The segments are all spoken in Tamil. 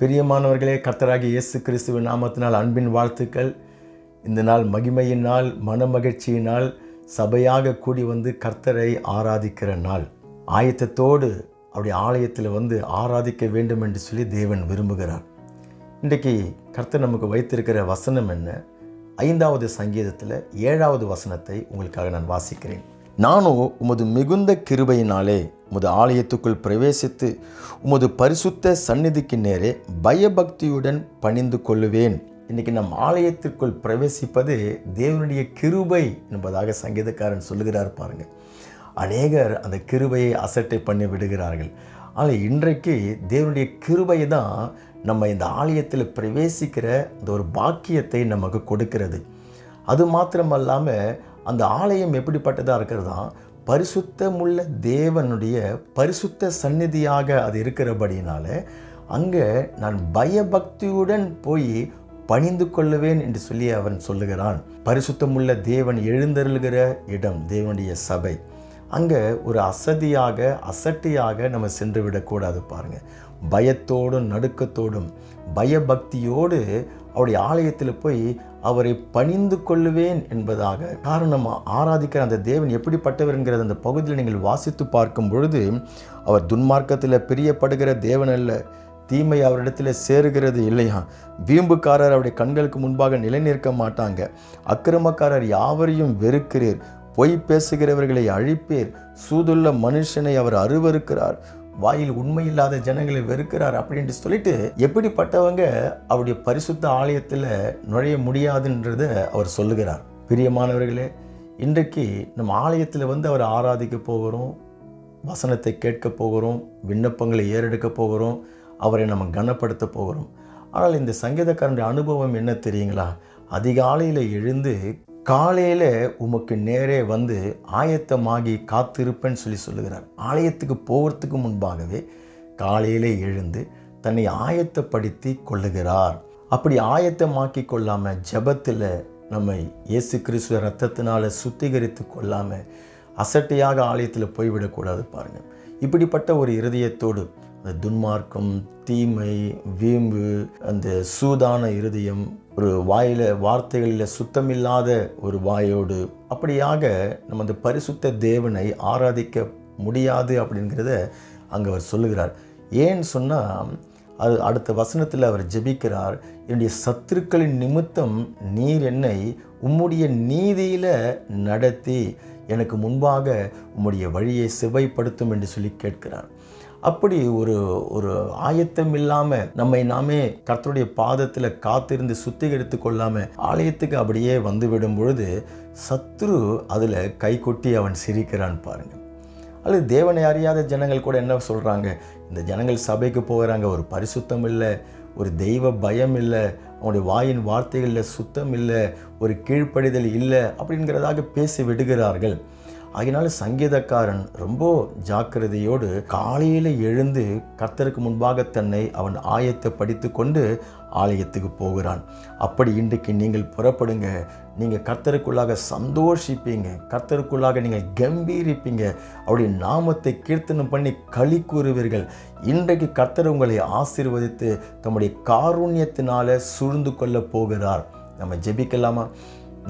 பிரியமானவர்களே கர்த்தராகி இயேசு கிறிஸ்துவ நாமத்தினால் அன்பின் வாழ்த்துக்கள். இந்த நாள் மகிமையின் நாள் மனமகிழ்ச்சியினால் சபையாக கூடி வந்து கர்த்தரை ஆராதிக்கிற நாள். ஆயத்தத்தோடு அவருடைய ஆலயத்தில் வந்து ஆராதிக்க வேண்டும் என்று சொல்லி தேவன் விரும்புகிறார். இன்றைக்கு கர்த்தர் நமக்கு வைத்திருக்கிற வசனம் என்ன? ஐந்தாவது சங்கீதத்தில் ஏழாவது வசனத்தை உங்களுக்காக நான் வாசிக்கிறேன். நானோ உமது மிகுந்த கிருபையினாலே உமது ஆலயத்துக்குள் பிரவேசித்து உமது பரிசுத்த சந்நிதிக்கு நேரே பயபக்தியுடன் பணிந்து கொள்ளுவேன். இன்றைக்கி நம் ஆலயத்திற்குள் பிரவேசிப்பது தேவனுடைய கிருபை என்பதாக சங்கீதக்காரன் சொல்லுகிறார் பாருங்கள் அநேகர் அந்த கிருபையை அசட்டை பண்ணி விடுகிறார்கள். ஆனால் இன்றைக்கு தேவனுடைய கிருபை தான் நம்ம இந்த ஆலயத்தில் பிரவேசிக்கிற அந்த ஒரு பாக்கியத்தை நமக்கு கொடுக்கிறது. அது மாத்திரமல்லாமல் அந்த ஆலயம் எப்படிப்பட்டதாக இருக்கிறதா? பரிசுத்தமுள்ள தேவனுடைய பரிசுத்த சந்நிதியாக அது இருக்கிறபடினால அங்கே நான் பயபக்தியுடன் போய் பணிந்து கொள்ளுவேன் என்று சொல்லி அவன் சொல்லுகிறான். பரிசுத்தமுள்ள தேவன் எழுந்தருளுகிற இடம் தேவனுடைய சபை. அங்கே ஒரு அசதியாக அசட்டியாக நம்ம சென்று விடக்கூடாது பாருங்கள் பயத்தோடும் நடுக்கத்தோடும் பயபக்தியோடு அவருடைய ஆலயத்தில் போய் அவரை பணிந்து கொள்ளுவேன் என்பதாக காரணமாக ஆராதிக்கிற அந்த தேவன் எப்படிப்பட்டவர் என்கிற அந்த பகுதியில் நீங்கள் வாசித்து பார்க்கும் பொழுது அவர் துன்மார்க்கத்தில் பிரியப்படுகிற தேவன் அல்ல தீமை அவரிடத்தில் சேருகிறது இல்லையா வீம்புக்காரர் அவருடைய கண்களுக்கு முன்பாக நிலை நிற்க மாட்டாங்க. அக்கிரமக்காரர் யாவரையும் வெறுக்கிறீர். பொய் பேசுகிறவர்களை அழிப்பீர். சூதுள்ள மனுஷனை அவர் அருவருக்கிறார். வாயில் உண்மையில்லாத ஜனங்களை வெறுக்கிறார் அப்படின்ட்டு சொல்லிட்டு எப்படிப்பட்டவங்க அவருடைய பரிசுத்த ஆலயத்தில் நுழைய முடியாதுன்றத அவர் சொல்லுகிறார். பிரியமானவர்களே இன்றைக்கு நம்ம ஆலயத்தில் வந்து அவர் ஆராதிக்க போகிறோம் வசனத்தை கேட்க போகிறோம் விண்ணப்பங்களை ஏறெடுக்க போகிறோம் அவரை நம்ம கனப்படுத்த போகிறோம். ஆனால் இந்த சங்கீதக்காரனுடைய அனுபவம் என்ன தெரியுங்களா? அதிகாலையில் எழுந்து காலையில் உமக்கு நேரே வந்து ஆயத்தமாகி காத்திருப்பேன்னு சொல்லி சொல்லுகிறார். ஆலயத்துக்கு போகிறதுக்கு முன்பாகவே காலையிலே எழுந்து தன்னை ஆயத்தப்படுத்தி கொள்ளுகிறார். அப்படி ஆயத்தமாக்கி கொள்ளாமல் ஜபத்தில் நம்மை இயேசு கிறிஸ்துவ ரத்தத்தினால் சுத்திகரித்து கொள்ளாமல் அசட்டையாக ஆலயத்தில் போய்விடக்கூடாது பாருங்கள் இப்படிப்பட்ட ஒரு இருதயத்தோடு அந்த துன்மார்க்கம் தீமை வீம்பு அந்த சூதான இருதயம் ஒரு வாயில் வார்த்தைகளில் சுத்தமில்லாத ஒரு வாயோடு அப்படியாக நம்ம அந்த பரிசுத்த தேவனை ஆராதிக்க முடியாது அப்படிங்கிறத அங்கே அவர் சொல்லுகிறார். ஏன்னு சொன்னால் அது அடுத்த வசனத்தில் அவர் ஜெபிக்கிறார் என்னுடைய சத்துருக்களின் நிமித்தம் நீர் என்னை உம்முடைய நீதியில் நடத்தி எனக்கு முன்பாக உம்முடைய வழியை சிவைப்படுத்தும் என்று சொல்லி கேட்கிறார். அப்படி ஒரு ஒரு ஆயத்தம் இல்லாமல் நம்மை நாமே கர்த்தருடைய பாதத்தில் காத்திருந்து சுத்திகரித்து கொள்ளாமல் ஆலயத்துக்கு அப்படியே வந்து விடும் பொழுது சத்ரு அதில் கை கொட்டி அவன் சிரிக்கிறான் பாருங்கள் அல்லது தேவனை அறியாத ஜனங்கள் கூட என்ன சொல்கிறாங்க இந்த ஜனங்கள் சபைக்கு போகிறாங்க ஒரு பரிசுத்தம் இல்லை ஒரு தெய்வ பயம் இல்லை அவனுடைய வாயின் வார்த்தைகளில் சுத்தம் இல்லை ஒரு கீழ்ப்படிதல் இல்லை அப்படிங்கிறதாக பேசி விடுகிறார்கள். அதனால சங்கீதக்காரன் ரொம்ப ஜாக்கிரதையோடு காலையில் எழுந்து கர்த்தருக்கு முன்பாக தன்னை அவன் ஆயத்தை படித்து கொண்டு ஆலயத்துக்கு போகிறான். அப்படி இன்றைக்கு நீங்கள் புறப்படுங்க. நீங்கள் கர்த்தருக்குள்ளாக சந்தோஷிப்பீங்க. கர்த்தருக்குள்ளாக நீங்கள் கம்பீரிப்பீங்க. அவருடைய நாமத்தை கீர்த்தனம் பண்ணி களி கூறுவீர்கள். இன்றைக்கு கர்த்தர் உங்களை ஆசீர்வதித்து தம்முடைய காரூண்யத்தினால சூழ்ந்து கொள்ள போகிறார். நம்ம ஜெபிக்கலாமா?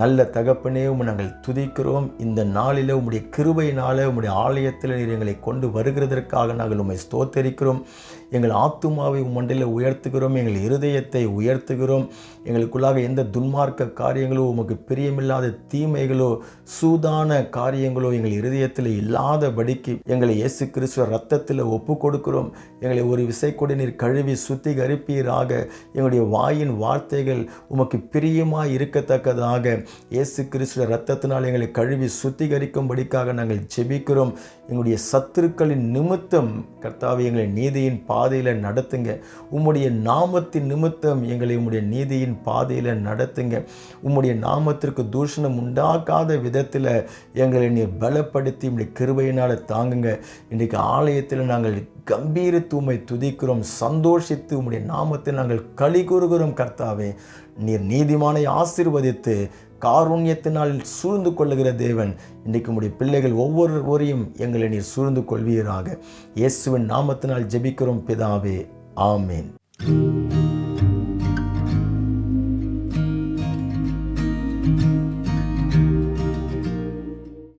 நல்ல தகப்பனே உம்மை நாங்கள் துதிக்கிறோம். இந்த நாளில் உம்முடைய கிருபையினால் உம்முடைய ஆலயத்தில் எங்களை கொண்டு வருகிறதற்காக நாங்கள் உம்மை ஸ்தோத்தரிக்கிறோம். எங்கள் ஆத்துமாவை மண்டையில் உயர்த்துகிறோம் எங்கள் இருதயத்தை உயர்த்துகிறோம். எங்களுக்குள்ளாக எந்த துன்மார்க்க காரியங்களோ உமக்கு பிரியமில்லாத தீமைகளோ சூதான காரியங்களோ எங்கள் இருதயத்தில் இல்லாதபடிக்கு எங்களை இயேசு கிறிஸ்துவ ரத்தத்தில் ஒப்பு கொடுக்கிறோம் எங்களை ஒரு விசை நீர் கழுவி சுத்திகரிப்பீராக. எங்களுடைய வாயின் வார்த்தைகள் உமக்கு பிரியமாக இருக்கத்தக்கதாக. இயேசு கிறிஸ்துவ ரத்தத்தினால் எங்களை கழுவி சுத்திகரிக்கும்படிக்காக நாங்கள் ஜெபிக்கிறோம். எங்களுடைய சத்துருக்களின் நிமித்தம் கர்த்தாவை எங்களை நீதியின் பாதையில் நடத்துங்க. உம்முடைய நாமத்தின் நிமித்தம் எங்களை உம்முடைய நீதியின் பாதையில் நடத்துங்க. உம்முடைய நாமத்திற்கு தூஷணம் உண்டாக்காத விதத்தில் எங்களை நீர் பலப்படுத்தி உடைய கிருபையினால் தாங்குங்க. இன்றைக்கு ஆலயத்தில் நாங்கள் கம்பீரத்தூமை துதிக்கிறோம். சந்தோஷித்து உம்முடைய நாமத்தில் நாங்கள் களி கூறுகிறோம் கர்த்தாவே. நீர் நீதிமானை ஆசீர்வதித்து காரூண்யத்தினால் சூழ்ந்து கொள்ளுகிற தேவன். இன்றைக்கு உடைய பிள்ளைகள் ஒவ்வொருவரையும் எங்களை நீர் சூழ்ந்து கொள்வீராக. இயேசுவின் நாமத்தினால் ஜெபிக்கிறோம் பிதாவே. ஆமேன்.